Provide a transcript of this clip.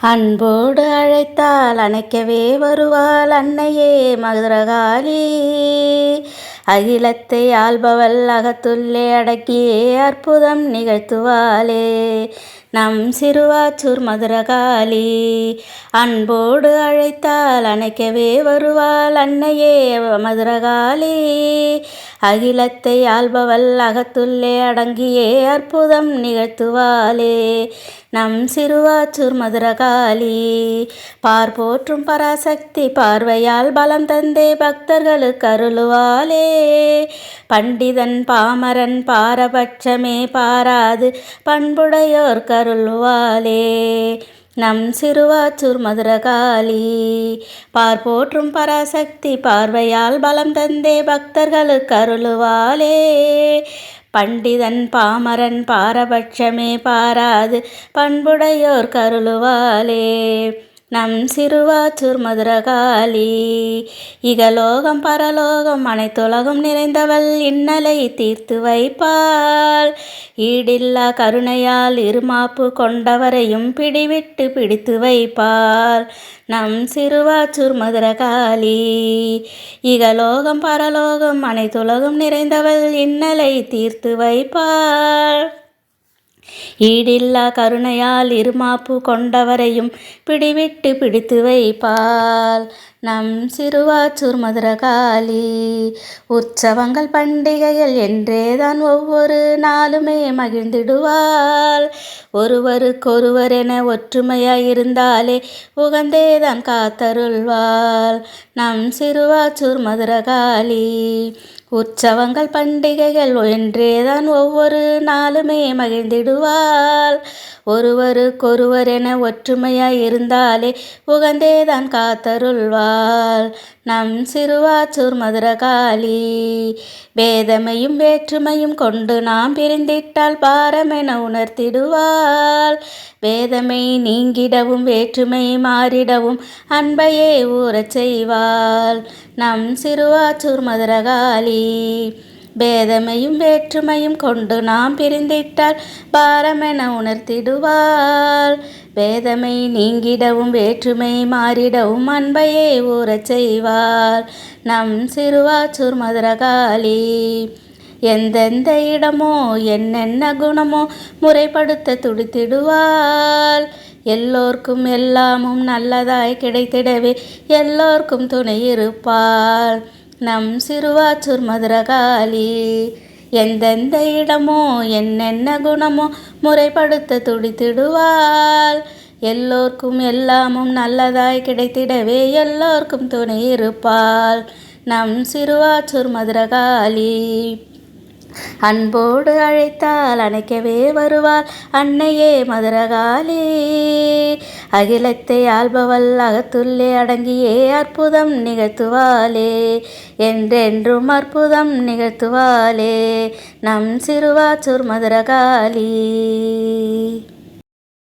அன்போடு அழைத்தால் அணைக்கவே வருவாள் அன்னையே மதுரகாளி. அகிலத்தை ஆள்பவள் அகத்துள்ளே அடக்கியே அற்புதம் நிகழ்த்துவாளே. நம் சிறுவாச்சூர் மதுரகாளி அன்போடு அழைத்தால் அணைக்கவே வருவாள் அன்னையே மதுரகாளி. அகிலத்தை ஆள்பவள் அகத்துள்ளே அடங்கியே அற்புதம் நிகழ்த்துவாளே. நம் சிறுவாச்சூர் மதுரகாளி பார் போற்றும் பராசக்தி பார்வையால் பலம் தந்தே பக்தர்களுக்கு அருளுவாளே. பண்டிதன் பாமரன் பாரபட்சமே பாராது பண்புடையோர் கருள்வாளே நம் சிறுவாச்சூர் மதுரகாளி. பார் போற்றும் பராசக்தி பார்வையால் பலம் தந்தே பக்தர்களுக்கு அருளுவாளே. பண்டிதன் பாமரன் பாரபட்சமே பாராது பண்புடையோர் கருளுவாளே நம் சிறுவாச்சூர் மதுரகாளி. இகலோகம் பரலோகம் அனைத்துலகம் நிறைந்தவள் இன்னலை தீர்த்து வைப்பாள். ஈடில்லா கருணையால் இருமாப்பு கொண்டவரையும் பிடிவிட்டு பிடித்து வைப்பாள். நம் சிறுவாச்சூர் மதுரகாளி. இகலோகம் பரலோகம் அனைத்துலகம் நிறைந்தவள் இன்னலை தீர்த்து வைப்பாள். ஈடில்லா கருணையால் இருமாப்பு கொண்டவரையும் பிடிவிட்டு பிடித்து வைப்பால் நம் சிறுவாச்சூர் மதுரகாளி உற்சவங்கள் பண்டிகைகள் என்றேதான் ஒவ்வொரு நாளுமே மகிழ்ந்திடுவாள். ஒருவருக்கொருவர் என ஒற்றுமையாயிருந்தாலே உகந்தேதான் காத்தருள்வாள். நம் சிறுவாச்சூர் மதுரகாளி உற்சவங்கள் பண்டிகைகள் என்றேதான் ஒவ்வொரு நாளுமே மகிழ்ந்திடுவாள். ஒருவருக்கொருவர் என ஒற்றுமையாய் இருந்தாலே உகந்தேதான் காத்தருள்வாள். நம் சிறுவாச்சூர் மதுரகாளி வேதமையும் வேற்றுமையும் கொண்டு நாம் பிரிந்திட்டால் பாரமென உணர்த்திடுவாள். வேதமை நீங்கிடவும் வேற்றுமை மாறிடவும் அன்பையே ஊறச் செய்வாள். நம் சிறுவாச்சூர் மதுரகாளி பேதமையும் வேற்றுமையும் கொண்டு நாம் பிரிந்திட்டால் பாரமென உணர்த்திடுவாள். பேதமை நீங்கிடவும் வேற்றுமை மாறிடவும் அன்பையே ஊறச் செய்வாள் நம் சிறுவாச்சூர் மதுரகாளி எந்தெந்த இடமோ என்னென்ன குணமோ முறைப்படுத்த துடித்திடுவாள். எல்லோர்க்கும் எல்லாமும் நல்லதாய் கிடைத்திடவே எல்லோர்க்கும் துணை இருப்பாள். நம் சிறுவாச்சூர் மதுரகாளி எந்தெந்த இடமோ என்னென்ன குணமோ முறைப்படுத்த துடித்திடுவாள். எல்லோர்க்கும் எல்லாமும் நல்லதாய் கிடைத்திடவே எல்லோர்க்கும் துணை இருப்பாள். நம் சிறுவாச்சூர் மதுரகாளி. அன்போடு அழைத்தால் அணைக்கவே வருவாள் அன்னையே மதுரகாலே. அகிலத்தை ஆள்பவள் அகத்துள்ளே அடங்கியே அற்புதம் நிகழ்த்துவாளே. என்றென்றும் அற்புதம் நிகழ்த்துவாளே. நம் சிறுவாச்சூர் மதுரகாளி.